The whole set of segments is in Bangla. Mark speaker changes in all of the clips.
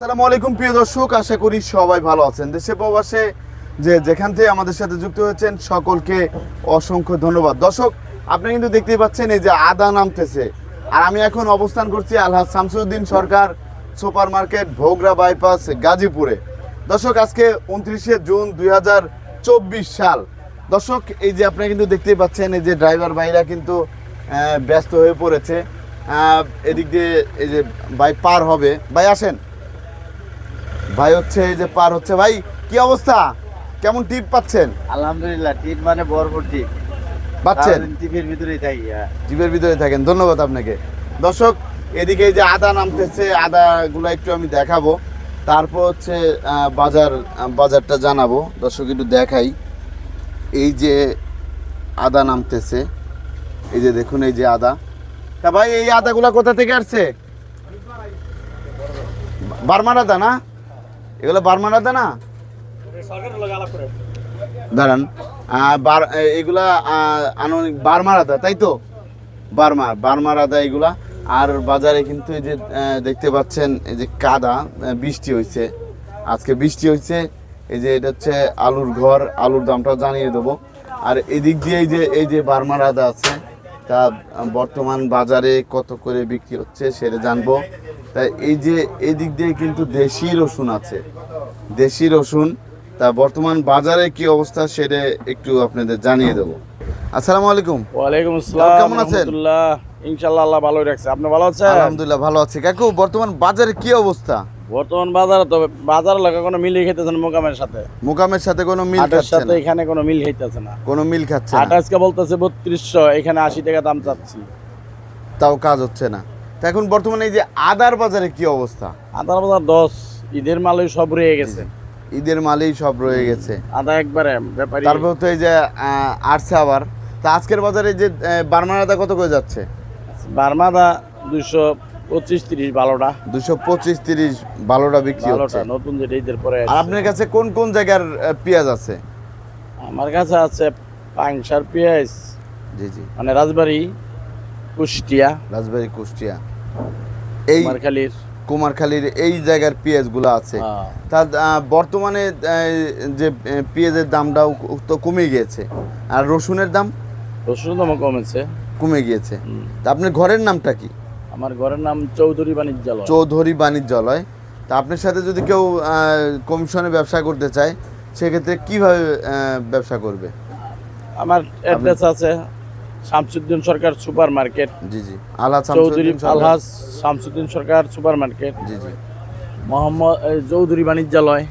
Speaker 1: আসসালামু আলাইকুম, প্রিয় দর্শক। আশা করি সবাই ভালো আছেন। দেশে প্রবাসে যে যেখান থেকে আমাদের সাথে যুক্ত হয়েছেন, সকলকে অসংখ্য ধন্যবাদ। দর্শক আপনি কিন্তু দেখতেই পাচ্ছেন, এই যে আদা নামতেছে। আর আমি এখন অবস্থান করছি Alhaj Shamsuddin Sarkar super market Bhogra bypass, গাজীপুরে। দর্শক, আজকে উনত্রিশে জুন দু হাজার চব্বিশ সাল। দর্শক, এই যে আপনি কিন্তু দেখতেই পাচ্ছেন, এই যে ড্রাইভার ভাইরা কিন্তু ব্যস্ত হয়ে পড়েছে। এদিক দিয়ে এই যে বাইক পার হবে। ভাই, আসেন। ভাই হচ্ছে এই যে পার হচ্ছে। ভাই কি অবস্থা? কেমন টিপ পাচ্ছেন?
Speaker 2: আলহামদুলিল্লাহ টিপ মানে বরফর টিপ।
Speaker 1: পাচ্ছেন?
Speaker 2: টিপের ভিতরেই থাকি হ্যাঁ।
Speaker 1: জিপের ভিতরে থাকেন। ধন্যবাদ আপনাকে। দর্শক এদিকে এই যে আদা নামতেছে আদাগুলো একটু আমি দেখাবো। তারপর হচ্ছে বাজার বাজারটা জানাব। দর্শক একটু দেখাই। এই যে আদা নামতেছে এই যে দেখুন এই যে আদা। তা ভাই এই আদাগুলা কোথা থেকে আসছে? বার্মার আদা না? এগুলো বার্মার আদা না? দাঁড়ান বার- এগুলা আনুমানিক বার্মার আদা তাই তো? বার্মা বার্মার আদা এগুলা। আর বাজারে কিন্তু এই যে দেখতে পাচ্ছেন, এই যে কাদা বৃষ্টি হয়েছে আজকে বৃষ্টি হয়েছে এই যে এটা হচ্ছে আলুর ঘর, আলুর দামটাও জানিয়ে দেবো। আর এদিক দিয়ে এই যে এই যে বার্মার আদা আছে তা বর্তমান বাজারে কত করে বিক্রি হচ্ছে সেটা জানব। তাই এই যে এদিক দিয়ে কিন্তু দেশি রসুন আছে। দেশি রসুন তা বর্তমান বাজারে কি অবস্থা সেটা একটু আপনাদের জানিয়ে দেবো। আসসালামু আলাইকুম।
Speaker 3: ওয়ালাইকুম আসসালাম
Speaker 1: কেমন আছেন?
Speaker 3: ইনশাআল্লাহ আল্লাহ ভালোই রাখছে। আপনি ভালো আছেন?
Speaker 1: আলহামদুলিল্লাহ ভালো আছি। কাকু বর্তমান বাজারে কি অবস্থা?
Speaker 3: বর্তমান বাজারে তো বাজার লাগা কোনো মিলই মিল না মোকামের সাথে।
Speaker 1: মুকামের সাথে কোনো মিল খাচ্ছে
Speaker 3: সাথে এখানে কোনো মিল খাইতেছে না।
Speaker 1: কোনো মিল খাচ্ছে
Speaker 3: আটা
Speaker 1: না
Speaker 3: আজকে বলতেছে বত্রিশশো এখানে আশি টাকা দাম চাচ্ছি।
Speaker 1: তাও কাজ হচ্ছে না। তা এখন বর্তমানে এই যে আদার বাজারে কি অবস্থা?
Speaker 3: আদার বাজার দশ ঈদের মালই সব রয়ে গেছে।
Speaker 1: ঈদের মালেই সব রয়ে গেছে।
Speaker 3: আদা একবারে ব্যাপারী।
Speaker 1: তারপর তো এই যে আসছে আবার। তা আজকের বাজারে যে বার্মার আদা কত করে যাচ্ছে?
Speaker 3: বার্মাদা দুইশো পঁচিশ তিরিশ ভালোটা
Speaker 1: দুশো পঁচিশ তিরিশ ভালোটা বিক্রি হচ্ছে।
Speaker 3: নতুন যেটা ঈদের পরে
Speaker 1: আর আপনার কাছে কোন কোন জায়গার পেঁয়াজ আছে?
Speaker 3: আমার কাছে আছে পাংশার পেঁয়াজ
Speaker 1: জি জি।
Speaker 3: মানে রাজবাড়ি কুষ্টিয়া
Speaker 1: রাজবাড়ি কুষ্টিয়া। এই
Speaker 3: মারখালির
Speaker 1: কুমারখালীর এই জায়গার পেঁয়াজগুলো আছে।
Speaker 3: হ্যাঁ।
Speaker 1: তা বর্তমানে যে পেঁয়াজের দামটাও তো কমে গিয়েছে। আর রসুনের দাম?
Speaker 3: রসুন দাম কমেছে।
Speaker 1: কমে গিয়েছে। তা আপনার ঘরের নামটা কি?
Speaker 3: আমার ঘরের নাম চৌধুরী বাণিজ্যালয়।
Speaker 1: চৌধুরী বাণিজ্যালয়। তা আপনার সাথে যদি কেউ কমিশনে ব্যবসা করতে চায় সেক্ষেত্রে কীভাবে ব্যবসা করবে?
Speaker 3: আমার অ্যাড্রেস আছে শামসুদ্দিন সরকার সুপার মার্কেট
Speaker 1: জি জি। আলহাজ
Speaker 3: চৌধুরী। আলহাজ শামসুদ্দিন সরকার সুপার মার্কেট
Speaker 1: জি জি।
Speaker 3: মোহাম্মদ চৌধুরী বাণিজ্যালয়।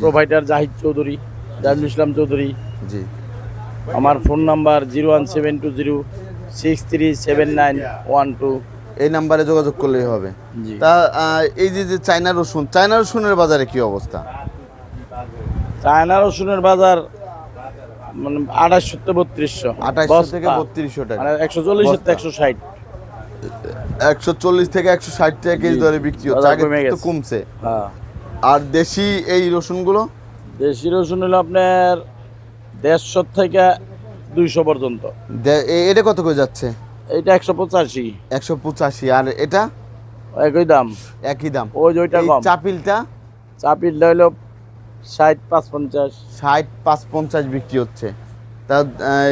Speaker 3: প্রোভাইডার জাহিদ চৌধুরী জাহিদুল ইসলাম চৌধুরী।
Speaker 1: জি।
Speaker 3: আমার phone number zero one seven two zero six three seven nine one two.
Speaker 1: এই নাম্বারে যোগাযোগ করলেই হবে। তা এই যে যে চায়না রসুন চায়না রসুনের বাজারে কি অবস্থা?
Speaker 3: চায়না রসুনের বাজার মানে আঠাশশো থেকে বত্রিশশো।
Speaker 1: আঠাশশো থেকে বত্রিশশো টাকা।
Speaker 3: মানে একশো চল্লিশ। একশো ষাট।
Speaker 1: একশো চল্লিশ থেকে একশো ষাট টাকা কেজি। দরে বিক্রি হচ্ছে। আগে তো কমছে।
Speaker 3: হ্যাঁ।
Speaker 1: আর দেশি এই রসুনগুলো?
Speaker 3: দেশি রসুন হলো আপনার দেড়শো থেকে দুইশো পর্যন্ত।
Speaker 1: এটা কত করে যাচ্ছে?
Speaker 3: এইটা একশো পঁচাশি।
Speaker 1: একশো পঁচাশি আর এটা?
Speaker 3: একই দাম।
Speaker 1: একই দাম।
Speaker 3: ওই যে ওইটা কম।
Speaker 1: চাপিলটা?
Speaker 3: চাপিলটা হইল ষাট পাঁচ পঞ্চাশ।
Speaker 1: ষাট পাঁচ পঞ্চাশ বিক্রি হচ্ছে। তা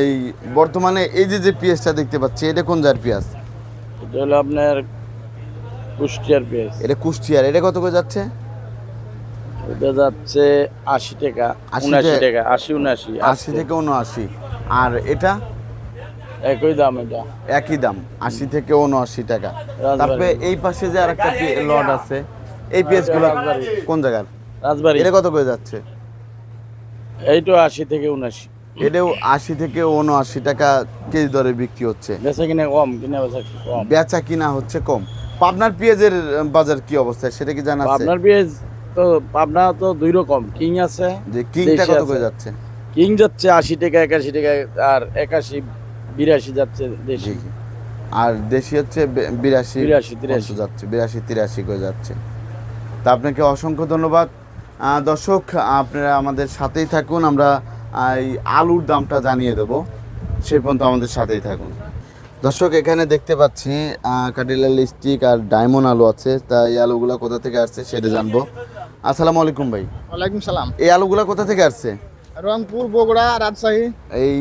Speaker 1: এই বর্তমানে এই যে যে পেঁয়াজটা দেখতে পাচ্ছি এটা কোন জার পেঁয়াজ
Speaker 3: এটা হলো আপনার কুষ্টিয়ার পেঁয়াজ
Speaker 1: এটা কুষ্টিয়ার। এটা কত করে যাচ্ছে?
Speaker 3: এটা যাচ্ছে আশি টাকা
Speaker 1: 80
Speaker 3: উনআশি
Speaker 1: টাকা।
Speaker 3: টাকা আশি উনআশি
Speaker 1: আশি থেকে উনআশি। আর এটা?
Speaker 3: একই দাম এটা।
Speaker 1: একই দাম আশি থেকে উনআশি টাকা। তারপরে এই পাশে যে আরেকটা লট আছে এই পেঁয়াজগুলো কোন জায়গার?
Speaker 3: রাজবাড়ি।
Speaker 1: এটা কত করে যাচ্ছে?
Speaker 3: এইটা আশি থেকে উনআশি।
Speaker 1: এটাও আশি থেকে উনআশি টাকা কেজি দরে বিক্রি হচ্ছে।
Speaker 3: বেচা কিনে কম কিনে বেচা কম।
Speaker 1: বেচা কিনা হচ্ছে কম। পাবনার পেঁয়াজের বাজার কি অবস্থা? সেটা কি জানা আছে?
Speaker 3: আপনার পেঁয়াজ তো পাবনা তো দুই রকম কিং আছে
Speaker 1: যে কিংটা কত করে যাচ্ছে?
Speaker 3: কিং যাচ্ছে আশি টাকা একাশি টাকা আর একাশি বিরাশি যাচ্ছে দেশি।
Speaker 1: আর দেশি হচ্ছে বিরাশি
Speaker 3: বিরাশি, তিরাশি।
Speaker 1: যাচ্ছে? বিরাশি তিরাশি করে যাচ্ছে। তা আপনাকে অসংখ্য ধন্যবাদ। দর্শক আপনারা আমাদের সাথেই থাকুন। আমরা এই আলুর দামটা জানিয়ে দেব। সে পর্যন্ত আমাদের সাথেই থাকুন। দর্শক এখানে দেখতে পাচ্ছি আহ, কাটিলাল স্টিক আর ডায়মন্ড আলু আছে। তা এই আলুগুলা কোথা থেকে আসছে সেটা জানব। আসসালামু আলাইকুম ভাই।
Speaker 4: ওয়ালাইকুম সালাম।
Speaker 1: এই আলুগুলা কোথা থেকে আসছে?
Speaker 4: রংপুর বগুড়া রাজশাহী।
Speaker 1: এই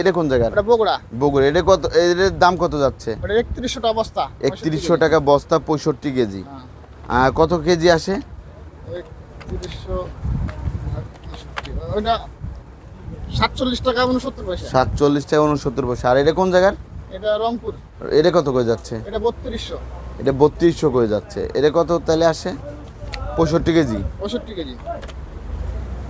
Speaker 1: এটা কোন জায়গার
Speaker 4: ওটা বগুড়া।
Speaker 1: বগুড়া। এটা কত এর দাম কত যাচ্ছে?
Speaker 4: ওটা একত্রিশশোটা বস্তা।
Speaker 1: একত্রিশশো টাকা বস্তা পঁয়ষট্টি কেজি।
Speaker 4: হ্যাঁ।
Speaker 1: কত কেজি আসে?
Speaker 4: একত্রিশশো সাতচল্লিশ টাকা উনসত্তর পয়সা।
Speaker 1: সাতচল্লিশ টাকা উনসত্তর পয়সা। আর এটা কোন জায়গার?
Speaker 4: এটা রংপুর।
Speaker 1: এটা কত করে যাচ্ছে?
Speaker 4: এটা বত্রিশশো।
Speaker 1: এটা বত্রিশশো করে যাচ্ছে। এটা কত তাহলে আসে? পঁয়ষট্টি কেজি।
Speaker 4: পঁয়ষট্টি কেজি।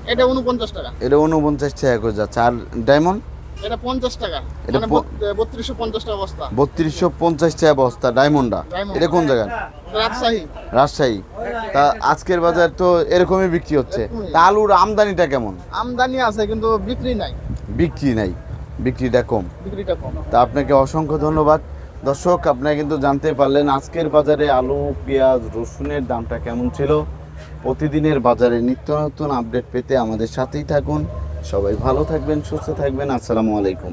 Speaker 4: এটা উনপঞ্চাশ টাকা।
Speaker 1: এটা উনপঞ্চাশ টাকা করে যাচ্ছে। আর ডায়মন্ড?
Speaker 4: এটা পঞ্চাশ টাকা।
Speaker 1: এটা
Speaker 4: মানে
Speaker 1: প-
Speaker 4: বত্রিশশো পঞ্চাশ টাকা অবস্থা
Speaker 1: বত্রিশশো টাকা বস্তা। ডায়মন্ডটা? এটা কোন জায়গার
Speaker 4: রাজশাহী।
Speaker 1: রাজশাহী। তা আজকের বাজার তো এরকমই বিক্রি হচ্ছে। তা আলুর আমদানিটা কেমন?
Speaker 4: আমদানি আছে কিন্তু বিক্রি নাই।
Speaker 1: বিক্রি নাই। বিক্রিটা কম।
Speaker 4: বিক্রিটা কম।
Speaker 1: তা আপনাকে অসংখ্য ধন্যবাদ। দর্শক আপনারা কিন্তু জানতে পারলেন আজকের বাজারে আলু পেঁয়াজ রসুনের দামটা কেমন ছিল। প্রতিদিনের বাজারে নিত্য নতুন আপডেট পেতে আমাদের সাথেই থাকুন। সবাই ভালো থাকবেন, সুস্থ থাকবেন। আসসালামু আলাইকুম।